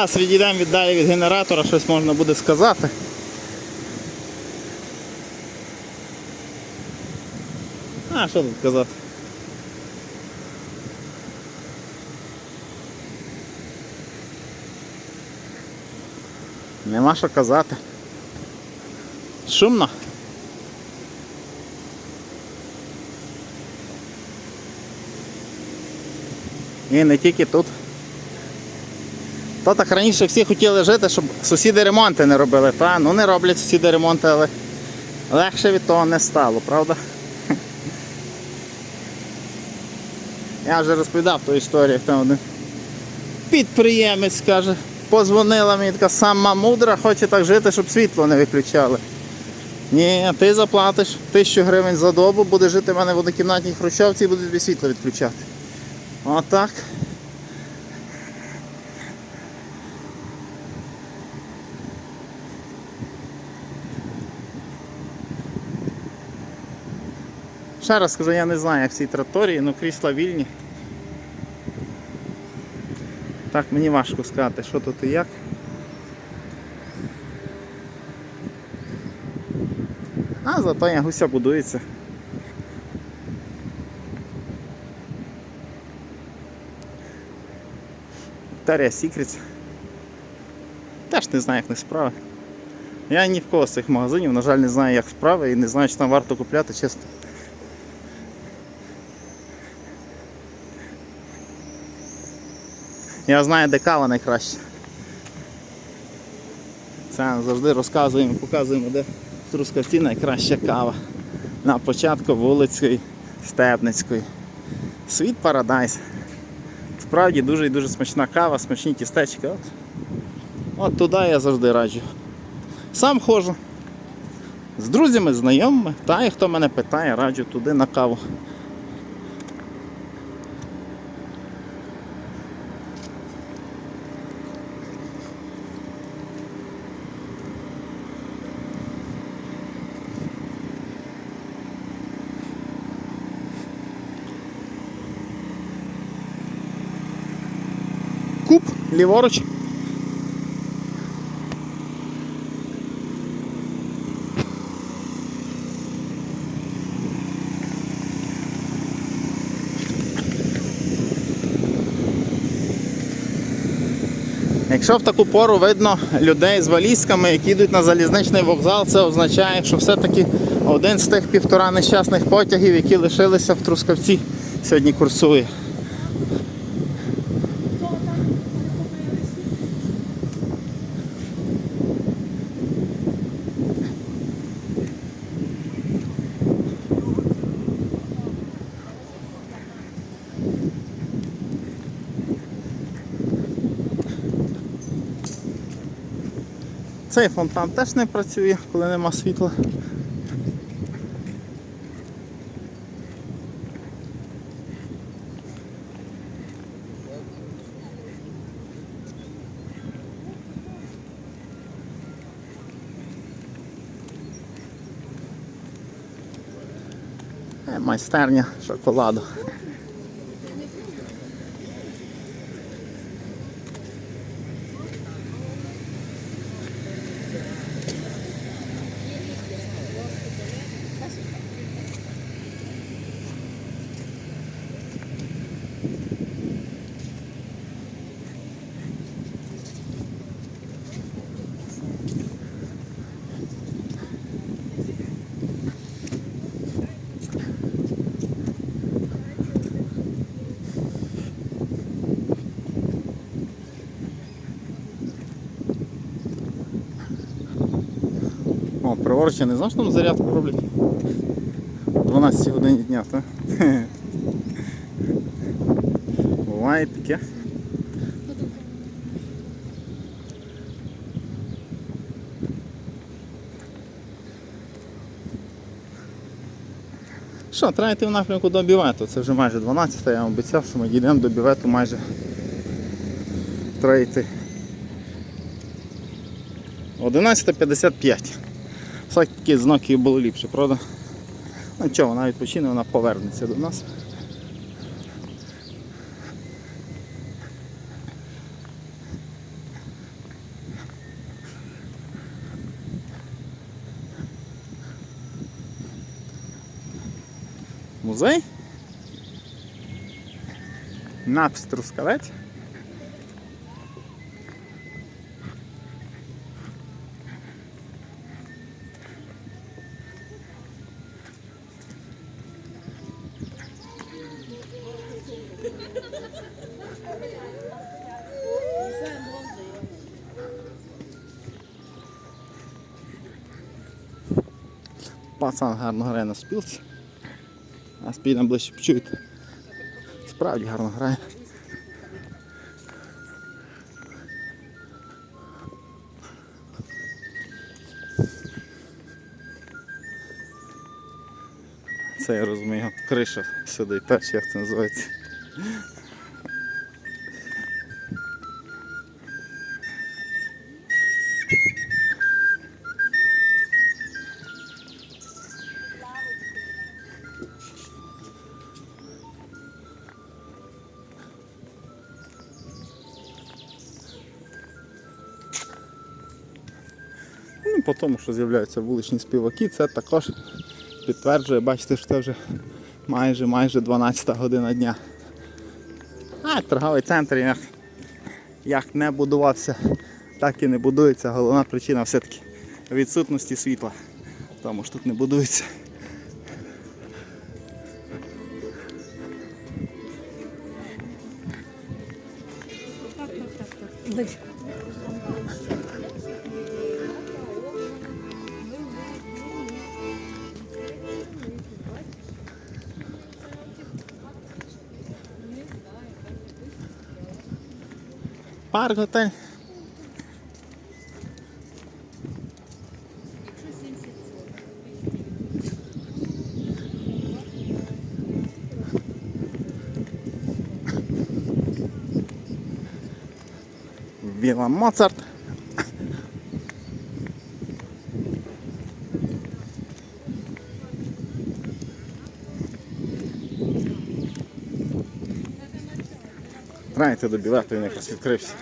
А, відійдемо віддалі від генератора, щось можна буде сказати. А, що тут казати? Нема що казати. Шумно. І не тільки тут. То так раніше всі хотіли жити, щоб сусіди ремонти не робили. Та, ну не роблять сусіди ремонти, але легше від того не стало, правда? Я вже розповідав ту історію, там один підприємець каже, позвонила мені така сама мудра, хоче так жити, щоб світло не виключали. Ні, ти заплатиш тисячу гривень за добу, будеш жити в мене в однокімнатній хрущовці і будуть тобі світло відключати. Отак. Ще раз скажу, я не знаю, як в цій траторії, але крісла вільні. Так, мені важко сказати, що тут і як. А зато ягуся будується. Victoria's Secrets. Теж не знаю, як не справи. Я ні в кого з цих магазинів, на жаль, не знаю, як справи і не знаю, чи там варто купляти, чесно. Я знаю, де кава найкраща. Це завжди розказуємо, показуємо, де в Трускавці найкраща кава. На початку вулицької Степницької. Світ Парадайс. Справді дуже і дуже смачна кава, смачні тістечки. От, от туди я завжди раджу. Сам ходжу. З друзями, знайомими, та і хто мене питає, раджу туди на каву. Куб, ліворуч. Якщо в таку пору видно людей з валізками, які йдуть на залізничний вокзал, це означає, що все-таки один з тих півтора нещасних потягів, які лишилися в Трускавці, сьогодні курсує. Цей фонтан теж не працює, коли нема світла. Е, Майстерня шоколаду. О, приворочі не знаєш, там зарядку роблять? О 12 годині дня, так? Буває таке. Що, треба йти в напрямку до бівету. Це вже майже 12, я вам обіцяв, що ми дійдемо до бівету майже треба йти. 11.55. Все-таки з Nokia було ліпше, правда? Ну чого, вона відпочине, вона повернеться до нас. Музей? Напс Трускавець. Пацан гарно грає на спілці. А спільно ближче почуєте. Справді гарно грає. Це я розумію, криша сюди теж, як це називається. По тому, що з'являються вуличні співаки, це також підтверджує, бачите, що це вже майже майже 12 година дня. А, торговий центр як, як не будувався, так і не будується. Головна причина все-таки відсутності світла. Тому що тут не будується. Парк готель. Віла Моцарт. Знаєте, до білету він якраз відкрився.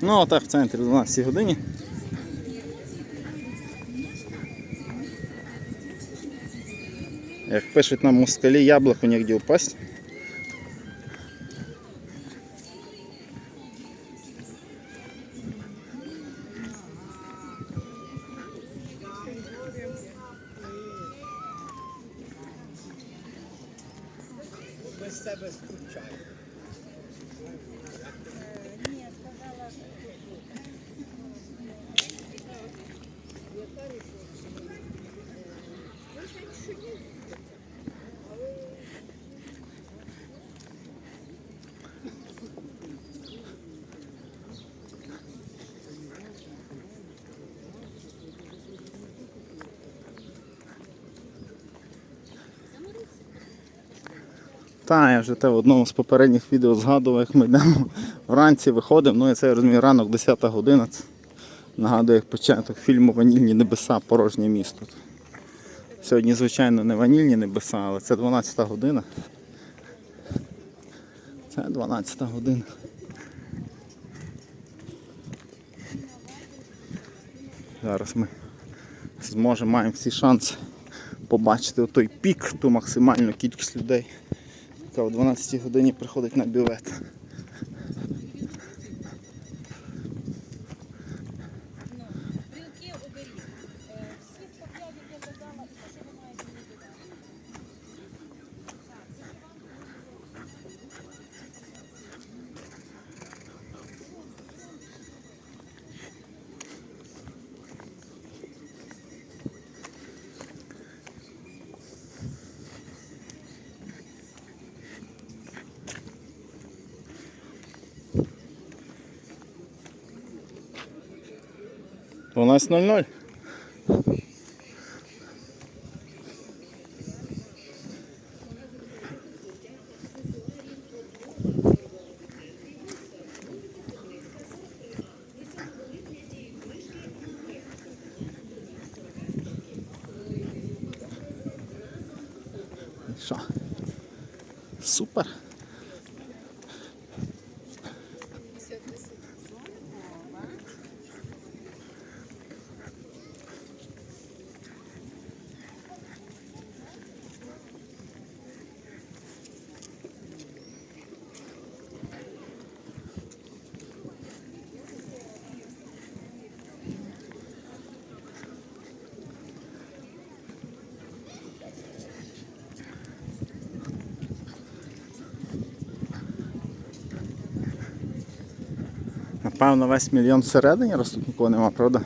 Ну, отак в центрі о 12 годині. Як пишуть нам москалі, яблуко негде упасть. is the best child. Та, я вже те в одному з попередніх відео згадував, як ми йдемо вранці, виходимо. Ну і це я розумію, ранок 10 година. Це нагадує як початок фільму Ванільні небеса, порожнє місто. Сьогодні, звичайно, не ванільні небеса, але це 12 година. Це 12 година. Зараз ми зможемо, маємо всі шанси побачити той пік, ту максимальну кількість людей, яка о 12 годині приходить на бювет. 12.00. Що? Супер. Напевно, весь мільйон всередині, раз тут нікого нема, правда?